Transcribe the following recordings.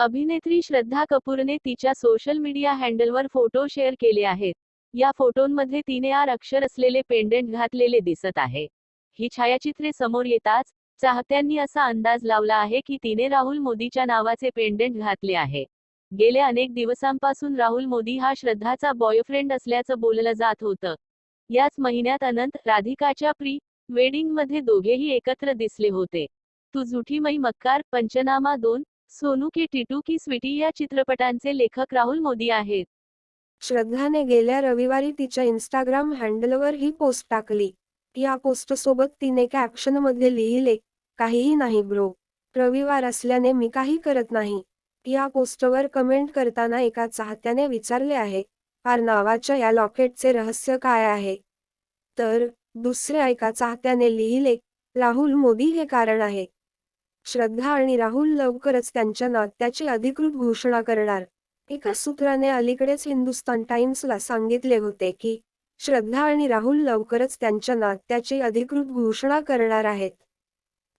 अभिनेत्री श्रद्धा कपूरने तिच्या सोशल मीडिया हँडलवर फोटो शेअर केले आहेत. या फोटोंमध्ये तिने आर अक्षर असलेले पेंडेंट घातलेले दिसत आहे. ही छायाचित्रे समोर येताच चाहत्यांनी असा अंदाज लावला आहे की तिने राहुल मोदीच्या नावाचे पेंडेंट घातले आहे. गेल्या अनेक दिवसांपासून राहुल मोदी हा श्रद्धाचा बॉयफ्रेंड असल्याचं बोललं जात होतं. याच महिन्यात अनंत राधिकाच्या प्री वेडिंगमध्ये दोघेही एकत्र दिसले होते. तू झुठी मई मक्कार पंचनामा दोन सोनू के टिटू की स्वीटी या चित्रपटांचे लेखक राहुल मोदी आहेत. श्रद्धाने गेल्या रविवारी तिच्या इन्स्टाग्राम हँडलवर ही पोस्ट टाकली. या पोस्टसोबत तिने कॅप्शनमध्ये लिहिले काहीही नाही ब्रो रविवार असल्याने मी काही करत नाही. या पोस्टवर कमेंट करताना एका चाहत्याने विचारले आहे फार नावाच्या या लॉकेटचे रहस्य काय आहे? तर दुसऱ्या एका चाहत्याने लिहिले राहुल मोदी हे कारण आहे. श्रद्धा आणि राहुल लवकरच त्यांच्या नात्याची अधिकृत घोषणा करणार. एका सूत्राने अलीकडेच हिंदुस्तान टाइम्सला सांगितले होते की श्रद्धा आणि राहुल लवकरच त्यांच्या नात्याची अधिकृत घोषणा करणार आहेत.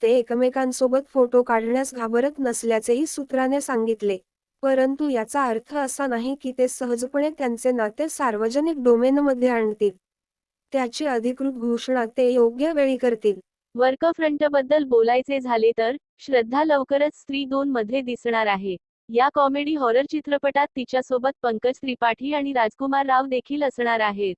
ते एकमेकांसोबत फोटो काढण्यास घाबरत नसल्याचेही सूत्राने सांगितले परंतु याचा अर्थ असा नाही की ते सहजपणे त्यांचे नाते सार्वजनिक डोमेनमध्ये आणतील. त्याची अधिकृत घोषणा ते योग्य वेळी करतील. वर्कफ्रंटबद्दल बोलायचे झाले तर श्रद्धा लवकरच स्त्री दोन मध्ये दिसणार आहे. या कॉमेडी हॉरर चित्रपटात तिच्यासोबत पंकज त्रिपाठी आणि राजकुमार राव देखील असणार आहेत.